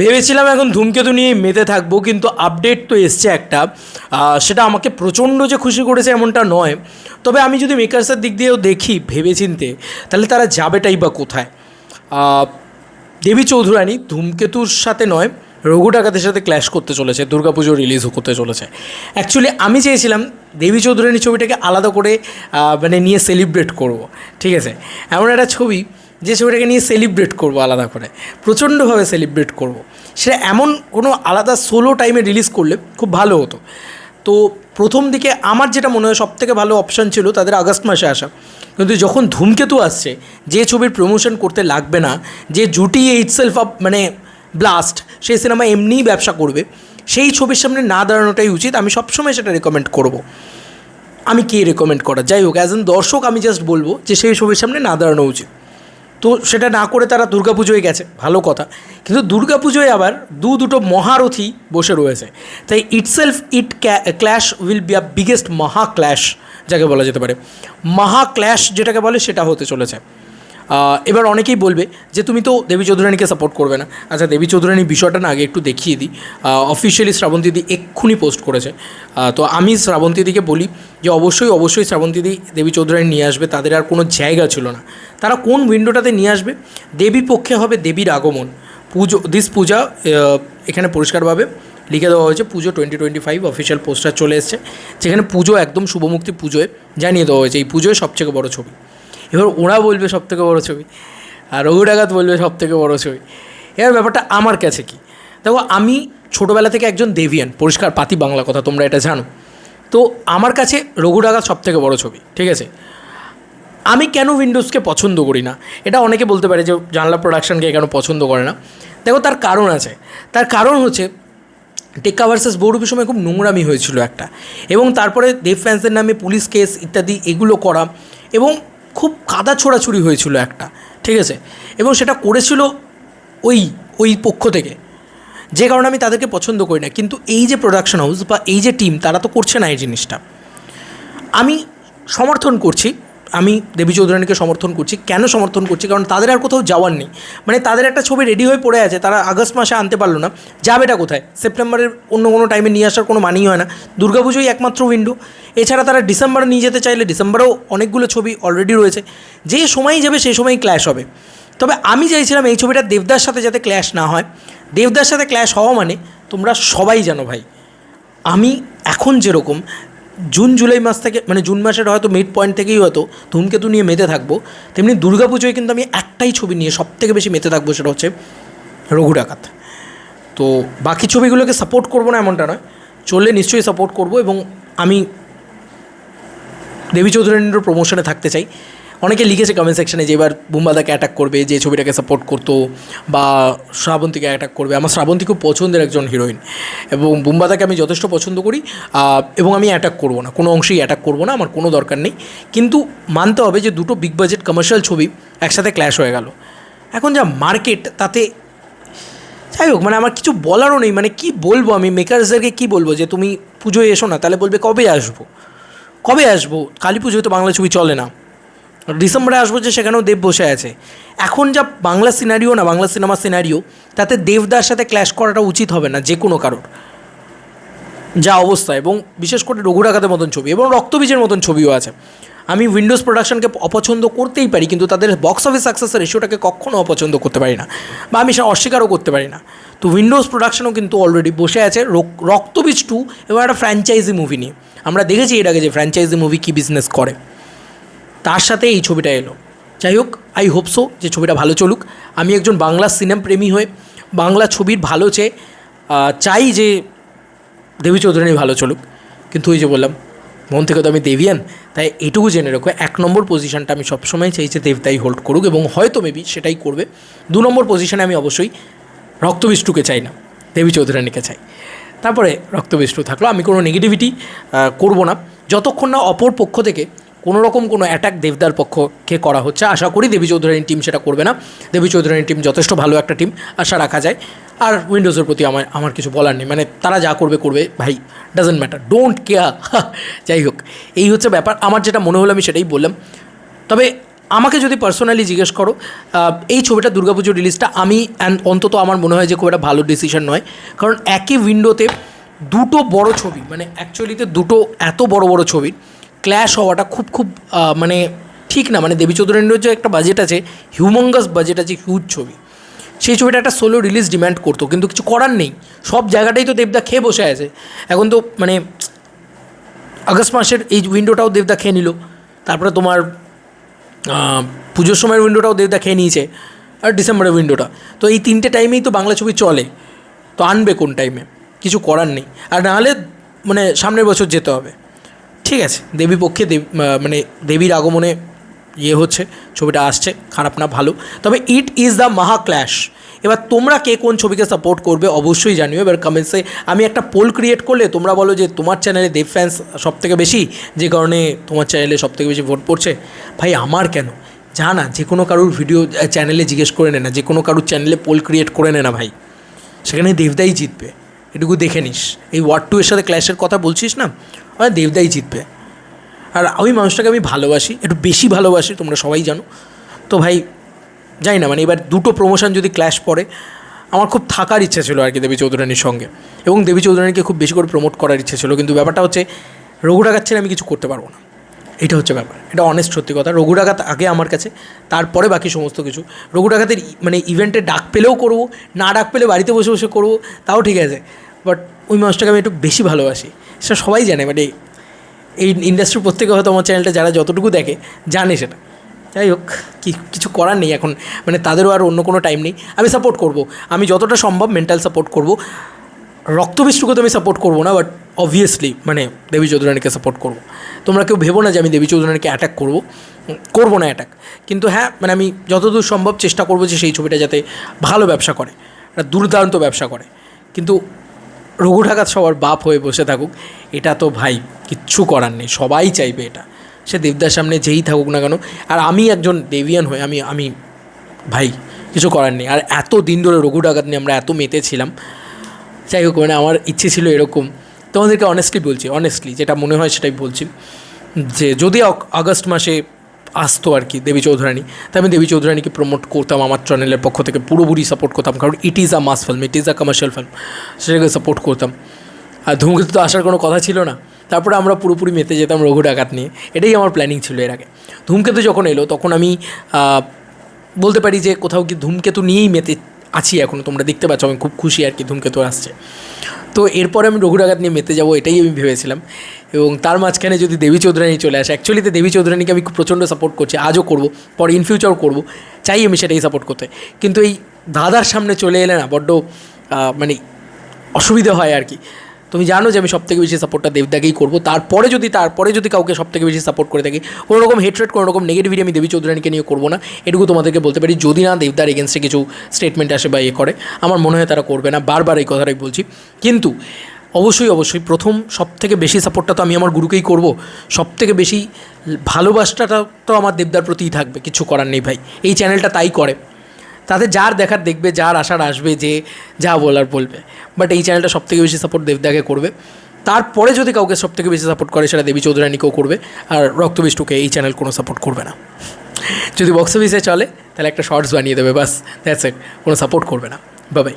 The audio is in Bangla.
ভেবেছিলাম এখন ধূমকেতু নিয়ে মেতে থাকব, কিন্তু আপডেট তো এসছে একটা। সেটা আমাকে প্রচণ্ড যে খুশি করেছে এমনটা নয়। তবে আমি যদি মেকার্সের দিক দিয়েও দেখি ভেবেচিন্তে, তাহলে তারা যাবেটাই বা কোথায়। দেবী চৌধুরানী ধূমকেতুর সাথে নয় রঘু ডাকাতের সাথে ক্ল্যাশ করতে চলেছে, দুর্গাপুজো রিলিজ করতে চলেছে। অ্যাকচুয়ালি আমি চেয়েছিলাম দেবী চৌধুরানী ছবিটাকে আলাদা করে মানে নিয়ে সেলিব্রেট করব, ঠিক আছে? এমন একটা ছবি যে ছবিটাকে নিয়ে সেলিব্রেট করব আলাদা করে, প্রচণ্ডভাবে সেলিব্রেট করব। সেটা এমন কোনো আলাদা সোলো টাইমে রিলিজ করলে খুব ভালো হতো। তো প্রথম দিকে আমার যেটা মনে হয় সবথেকে ভালো অপশান ছিল তাদের আগস্ট মাসে আসা। কিন্তু যখন ধূমকেতু আসছে, যে ছবির প্রমোশন করতে লাগবে না, যে জুটি ইটসেলফ আপ মানে ব্লাস্ট সেই সিনেমা এমনিই ব্যবসা করবে, সেই ছবির সামনে না দাঁড়ানোটাই উচিত। আমি সবসময় সেটা রেকমেন্ড করব। আমি কে রেকমেন্ড করা? যাই হোক অ্যাজ এন দর্শক, আমি জাস্ট বলব যে সেই ছবির সামনে না দাঁড়ানো উচিত। তো সেটা না করে তারা দুর্গাপুজোয় গেছে, ভালো কথা। কিন্তু দুর্গাপুজোয় আবার দু দুটো মহারথী বসে রয়েছে। তাই itself it clash will be a biggest মহা ক্ল্যাশ যাকে বলা যেতে পারে। মহা ক্ল্যাশ যেটাকে বলে সেটা হতে চলেছে। এবার অনেকেই বলবে যে তুমি তো দেবী চৌধুরানীকে সাপোর্ট করবে না। আচ্ছা দেবী চৌধুরানী বিষয়টা না আগে একটু দেখিয়ে দিই। অফিসিয়ালি শ্রাবন্তীদি এক্ষুনি পোস্ট করেছে। তো আমি শ্রাবন্তীদিকে বলি যে অবশ্যই অবশ্যই শ্রাবন্তীদি দেবী চৌধুরানী নিয়ে আসবে। তাদের আর কোনো জায়গা ছিল না। তারা কোন উইন্ডোটাতে নিয়ে আসবে? দেবী পক্ষে হবে দেবীর আগমন। পুজো দিস পূজা এখানে পরিষ্কারভাবে লিখে দেওয়া হয়েছে, Pujo twenty twenty five official poster চলে এসছে। যেখানে পুজো একদম শুভমুক্তি পুজোয় জানিয়ে দেওয়া হয়েছে। এই পুজোয় সবথেকে বড় ছবি। এবার ওরা বলবে সব থেকে বড়ো ছবি, আর রঘু ডাকাত বলবে সব থেকে বড়ো ছবি। এবার ব্যাপারটা আমার কাছে কি? দেখো, আমি ছোটোবেলা থেকে একজন দেভিয়ান পরিষ্কার পাতি বাংলা কথা, তোমরা এটা জানো। তো আমার কাছে রঘু ডাকাত সব থেকে বড়ো ছবি, ঠিক আছে? আমি কেন উইন্ডোজকে পছন্দ করি না? এটা অনেকে বলতে পারে যে জানলা প্রোডাকশানকে কেন পছন্দ করে না। দেখো, তার কারণ আছে। তার কারণ হচ্ছে, টেক্কা ভার্সেস বৌরূপের সময় খুব নোংরামি হয়েছিল একটা। এবং তারপরে দেব ফ্যান্সের নামে পুলিশ কেস ইত্যাদি এগুলো করা এবং খুব কাদা ছোড়াছুড়ি হয়েছিল একটা, ঠিক আছে? এবং সেটা করেছিল ওই ওই পক্ষ থেকে। যে কারণে আমি তাদেরকে পছন্দ করি না। কিন্তু এই যে প্রোডাকশন হাউস বা এই যে টিম তারা তো করছে না এই জিনিসটা। আমি সমর্থন করছি। আমি দেবী চৌধুরানীকে সমর্থন করছি। কেন সমর্থন করছি? কারণ তাদের আর কোথাও যাওয়ার নেই। মানে তাদের একটা ছবি রেডি হয়ে পড়ে আছে, তারা আগস্ট মাসে আনতে পারল না। যাবেটা কোথায়? সেপ্টেম্বরের অন্য কোনো টাইমে নিয়ে আসার কোনো মানেই হয় না। দুর্গাপুজোই একমাত্র উইন্ডো এছাড়া তারা ডিসেম্বরে নিয়ে যেতে চাইলে ডিসেম্বরেও অনেকগুলো ছবি অলরেডি রয়েছে। যে সময়ই যাবে সেই সময়ই ক্ল্যাশ হবে। তবে আমি চাইছিলাম এই ছবিটা দেবদার সাথে যাতে ক্ল্যাশ না হয়। দেবদার সাথে ক্ল্যাশ হওয়া মানে তোমরা সবাই জানো ভাই। আমি এখন যেরকম জুন, জুলাই মাস থেকে মানে জুন মাসের হয়তো মিড পয়েন্ট থেকেই হয়তো ধূমকেতু নিয়ে মেতে থাকব। তেমনি দুর্গাপুজোয় কিন্তু আমি একটাই ছবি নিয়ে সব থেকে বেশি মেতে থাকব সেটা হচ্ছে রঘু ডাকাত। তো বাকি ছবিগুলোকে সাপোর্ট করব না এমনটা নয়, চললে নিশ্চয়ই সাপোর্ট করব এবং আমি দেবী চৌধুরানীর প্রমোশনে থাকতে চাই। অনেকে লিখেছে কমেন্ট সেকশনে যে এবার বুম্বাদাকে অ্যাটাক করবে, যে ছবিটাকে সাপোর্ট করতো, বা শ্রাবন্তীকে অ্যাটাক করবে। আমার শ্রাবন্তী খুব পছন্দের একজন হিরোইন এবং বুম্বাদাকে আমি যথেষ্ট পছন্দ করি এবং আমি অ্যাটাক করব না। কোনো অংশেই অ্যাটাক করব না, আমার কোনো দরকার নেই। কিন্তু মানতে হবে যে দুটো বিগ বাজেট কমার্শিয়াল ছবি একসাথে ক্ল্যাশ হয়ে গেল। এখন যা মার্কেট তাতে যাই হোক মানে আমার কিছু বলারও নেই। মানে কি বলব আমি? মেকার্সদেরকে কি বলব? যে তুমি পুজোয় এসো না, তাহলে বলবে কবে আসব? কবে আসব? কালী পুজোয় তো বাংলা ছবি চলে না। ডিসেম্বরে আসব যে সেখানেও দেব বসে আছে। এখন যা বাংলা সিনারিও না, বাংলা সিনেমা সিনারিও, তাতে দেবদার সাথে ক্ল্যাশ করাটা উচিত হবে না, যে কোনো কারোর। যা অবস্থা, এবং বিশেষ করে রঘুরাঘাতের মতন ছবি, এবং রক্তবীজের মতন ছবিও আছে। আমি উইন্ডোজ প্রোডাকশনকে অপছন্দ করতেই পারি, কিন্তু তাদের বক্স অফিস সাকসেসের রেশিওটাকে কখনও অপছন্দ করতে পারি না, বা আমি সেটা অস্বীকারও করতে পারি না। তো উইন্ডোজ প্রোডাকশনও কিন্তু অলরেডি বসে আছে, রক- রক্তবীজ টু এবং একটা ফ্র্যাঞ্চাইজি মুভি নিয়ে। আমরা দেখেছি এর আগে যে ফ্র্যাঞ্চাইজি মুভি কী বিজনেস করে। তার সাথে এই ছবিটা এলো। যাই হোক আই হোপ সো যে ছবিটা ভালো চলুক। আমি একজন বাংলা সিনেম প্রেমী হয়ে বাংলা ছবির ভালো চেয়ে চাই যে দেবী চৌধুরানী ভালো চলুক। কিন্তু ওই যে বললাম, মন থেকে তো আমি দেবিয়ান, তাই এটুকু জেনে রাখো, এক নম্বর পজিশনটা আমি সবসময় চাই যে দেবতাই হোল্ড করুক এবং হয়তো মেবি সেটাই করবে। দু নম্বর পজিশনে আমি অবশ্যই রক্তবিষ্টুকে চাই না, দেবী চৌধুরানীকে চাই। তারপরে রক্তবিষ্টু থাকল, আমি কোনো নেগেটিভিটি করব না। যতক্ষণ না অপর পক্ষ থেকে কোনো রকম কোনো অ্যাটাক দেবদার পক্ষকে করা হচ্ছে। আশা করি দেবী চৌধুরানীর টিম সেটা করবে না। দেবী চৌধুরানীর টিম যথেষ্ট ভালো একটা টিম আশা রাখা যায়। আর উইন্ডোজের প্রতি আমার আমার কিছু বলার নেই। মানে তারা যা করবে করবে, ভাই ডাজেন্ট ম্যাটার ডোন্ট কেয়ার যাই হোক, এই হচ্ছে ব্যাপার। আমার যেটা মনে হলো আমি সেটাই বললাম। তবে আমাকে যদি পার্সোনালি জিজ্ঞেস করো এই ছবিটা দুর্গাপুজো রিলিজটা আমি অন্তত আমার মনে হয় যে খুব একটা ভালো ডিসিশন নয়। কারণ একই উইন্ডোতে দুটো বড় ছবি মানে অ্যাকচুয়ালিতে দুটো এত বড় বড় ছবি ক্ল্যাশ হওয়াটা খুব খুব মানে ঠিক না। মানে দেবী চৌধুরীর যে একটা বাজেট আছে হিউমঙ্গাস বাজেট আছে হিউজ ছবি। সেই ছবিটা একটা সোলো রিলিজ ডিম্যান্ড করতো, কিন্তু কিছু করার নেই। সব জায়গাটাই তো দেবদা খেয়ে বসে আছে। এখন তো মানে আগস্ট মাসের এই উইন্ডোটাও দেবদা খেয়ে নিল। তারপরে তোমার পুজোর সময়ের উইন্ডোটাও দেবদা খেয়ে নিয়েছে, আর ডিসেম্বরের উইন্ডোটা তো এই তিনটে টাইমেই তো বাংলা ছবি চলে। তো আনবে কোন টাইমে কিছু করার নেই। আর নাহলে মানে সামনের বছর যেতে হবে। ঠিক আছে, দেবী পক্ষে দেব মানে দেবীর আগমনে ইয়ে হচ্ছে, ছবিটা আসছে, খারাপ না, ভালো। তবে ইট ইজ দ্য মাহা ক্ল্যাশ এবার তোমরা কে কোন ছবিকে সাপোর্ট করবে অবশ্যই জানিও, এবার কমেন্টসে আমি একটা পোল ক্রিয়েট করলে তোমরা বলো যে তোমার চ্যানেলে দেব ফ্যান্স সব থেকে বেশি, যে কারণে তোমার চ্যানেলে সব থেকে বেশি ভোট পড়ছে? ভাই, আমার কেন? যা না যে কোনো কারুর ভিডিও চ্যানেলে জিজ্ঞেস করে নে না, যে কোনো কারুর চ্যানেলে পোল ক্রিয়েট করে নে না ভাই। সেখানে দেবদাই জিতবে, এটুকু দেখে নিস। এই ওয়ার্ড টু এর সাথে ক্ল্যাশের কথা বলছিস না? ওরা দেবদাই জিতবে। আর ওই মানুষটাকে আমি ভালোবাসি, একটু বেশি ভালোবাসি, তোমরা সবাই জানো। তো ভাই, জানি না মানে এবার দুটো প্রমোশন যদি ক্ল্যাশ পড়ে, আমার খুব থাকার ইচ্ছা ছিল আর কি দেবী চৌধুরানীর সঙ্গে। এবং দেবী চৌধুরানীকে খুব বেশি করে প্রমোট করার ইচ্ছা ছিল, কিন্তু ব্যাপারটা হচ্ছে, রঘু ডাকাত ছেড়ে আমি কিছু করতে পারব না। এটা হচ্ছে ব্যাপার, এটা অনেস্ট সত্যি কথা। রঘু ডাকাত আগে আমার কাছে, তারপরে বাকি সমস্ত কিছু। রঘু ডাকাতের মানে ইভেন্টে ডাক পেলেও করব, না ডাক পেলে বাড়িতে বসে বসে করব, তাও ঠিক আছে। বাট ওই মানুষটাকে আমি একটু বেশি ভালোবাসি। সেটা সবাই জানে মানে এই ইন্ডাস্ট্রির প্রত্যেকে হয়তো আমার চ্যানেলটা যারা যতটুকু দেখে, জানে সেটা। যাই হোক, কি, কিছু করার নেই এখন মানে তাদেরও আর অন্য কোনো টাইম নেই। আমি সাপোর্ট করব। আমি যতটা সম্ভব মেন্টাল সাপোর্ট করব। রক্তবিষ্টুকে তো আমি সাপোর্ট করব না বাট অবভিয়াসলি মানে দেবী চৌধুরানীকে সাপোর্ট করব। তোমরা কেউ ভেবো না যে আমি দেবী চৌধুরানীকে অ্যাটাক করব। করব না অ্যাটাক কিন্তু হ্যাঁ মানে আমি যতদূর সম্ভব চেষ্টা করব যে সেই ছবিটা যাতে ভালো ব্যবসা করে দুর্দান্ত ব্যবসা করে। কিন্তু রঘু ঢাকাত সবার বাপ হয়ে বসে থাকুক, এটা তো ভাই কিচ্ছু করার নেই, সবাই চাইবে এটা। সে দেবদার সামনে যেই থাকুক না কেন, আর আমি একজন দেবিয়ান হয়ে আমি আমি ভাই কিছু করার নেই। আর এত দিন ধরে রঘু ডাকাত নিয়ে আমরা এত মেতেছিলাম যাই হোক মানে আমার ইচ্ছে ছিল এরকম। তোমাদেরকে অনেস্টলি বলছি অনেস্টলি যেটা মনে হয় সেটাই বলছি, যে যদি আগস্ট মাসে আসতো আর কি, দেবী চৌধুরানী। তা আমি দেবী চৌধুরানীকে প্রমোট করতাম আমার চ্যানেলের পক্ষ থেকে, পুরোপুরি সাপোর্ট করতাম, কারণ it is a mass film it is a commercial film সেটাকে সাপোর্ট করতাম। আর ধূমকেতু তো আসার কোনো কথা ছিল না। তারপরে আমরা পুরোপুরি মেতে যেতাম রঘু ডাকাত নিয়ে, এটাই আমার প্ল্যানিং ছিল এর আগে। ধূমকেতু যখন এলো, তখন আমি বলতে পারি যে কোথাও কি ধূমকেতু নিয়েই মেতে আছি এখন, তোমরা দেখতে পাচ্ছ, আমি খুব খুশি আর কি ধূমকেতু আসছে। তো এরপরে আমি রঘু ডাকাত নিয়ে মেতে যাব, এটাই আমি ভেবেছিলাম। এবং তার মাঝখানে যদি দেবী চৌধুরানী চলে আসে অ্যাকচুয়ালিতে দেবী চৌধুরানীকে আমি প্রচণ্ড সাপোর্ট করছি, আজও করব, পরে ইন ফিউচারও করব, চাই আমি সেটাই সাপোর্ট করতে। কিন্তু এই দাদার সামনে চলে এলে না বড্ড মানে অসুবিধা হয় আর কি। তুমি জানো যে আমি সব থেকে বেশি সাপোর্টটা দেবদাকেই করব, তারপরে যদি তারপরে যদি কাউকে সব থেকে বেশি সাপোর্ট করে থাকি কোনো রকম হেট্রেট কোনো রকম নেগেটিভিটি আমি দেবী চৌধুরানীকে নিয়ে করব না, এটুকু তোমাদেরকে বলতে পারি, যদি না দেবদার এগেনস্টে কিছু স্টেটমেন্ট আসে বা ইয়ে করে, আমার মনে হয় তারা করবে না, বারবার এই কথাটাই বলছি। কিন্তু অবশ্যই অবশ্যই। প্রথম সব থেকে বেশি সাপোর্টটা তো আমি আমার গুরুকেই করব। সব থেকে বেশি ভালোবাসাটা তো আমার দেবদার প্রতিই থাকবে। কিছু করার নেই ভাই। এই চ্যানেলটা তাই করে। তাতে যার দেখার দেখবে, যার আশার আসবে যে যা বলার বলবে। বাট এই চ্যানেলটা সব থেকে বেশি সাপোর্ট দেবদাকে করবে। তারপরে যদি কাউকে সব থেকে বেশি সাপোর্ট করে, সেটা দেবী চৌধুরানীকেও করবে। আর রক্তবিষ্টুকে এই চ্যানেল কোনো সাপোর্ট করবে না। যদি বক্স অফিসে চলে, তাহলে একটা শর্টস বানিয়ে দেবে, বাস। দ্যাটস ইট কোনো সাপোর্ট করবে না। বাবাই